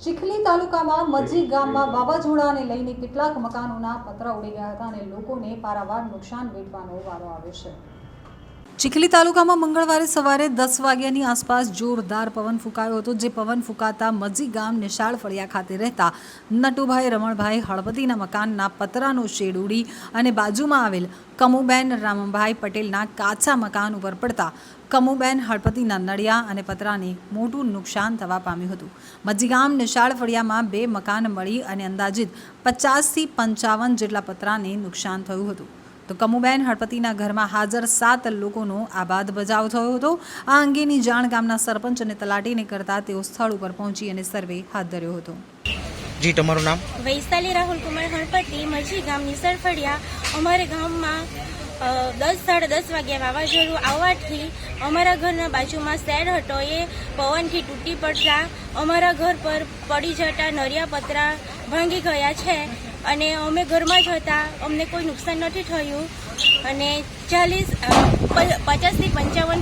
ચીખલી તાલુકામાં મજી ગામમાં વાવાઝોડાને લઈને કેટલાક મકાનોના પતરા ઉડી ગયા હતા અને લોકોને પારાવાર નુકસાન વેઠવાનો વારો આવ્યો છે. ચીખલી તાલુકામાં મંગળવારે સવારે દસ વાગ્યાની આસપાસ જોરદાર પવન ફૂંકાયો હતો, જે પવન ફૂંકાતા મજી ગામ નિશાળ ફળિયા ખાતે રહેતા નટુભાઈ, રમણભાઈ હળપતિના મકાનના પતરાનો શેડ ઉડી અને બાજુમાં આવેલ કમુબેન રામભાઈ પટેલના કાચા મકાન ઉપર પડતા કમુબેન હળપતિના નળિયા અને પતરાને મોટું નુકસાન થવા પામ્યું હતું. મજીગામ નિશાળ ફળિયામાં બે મકાન મળી અને અંદાજિત પચાસથી પંચાવન જેટલા પતરાને નુકસાન થયું હતું. તો કમુબેન હળપતિના ઘરમાં હાજર સાત લોકોનો આબાદ બજાવ થયો હતો. આ અંગેની જાણ ગામના સરપંચ અને તલાટીને કરતા તેઓ સ્થળ ઉપર પહોંચી અને સર્વે હાથ ધર્યો હતો. જી તમારું નામ? વૈશાલી રાહુલ કુમાર ગણપતિ મજી ગામની સરફળિયા. અમારે ગામમાં દસ સાડા દસ વાગ્યા વાવાઝોડું આવવાથી અમારા ઘરના બાજુમાં શેડ હતો. એ પવનથી તૂટી પડતા અમારા ઘર પર પડી જતા નરિયા પતરા ભાંગી ગયા છે. અને અમે ઘરમાં જ હતા. અમને કોઈ નુકસાન નથી થયું. અને ચાલીસ પચાસથી પંચાવન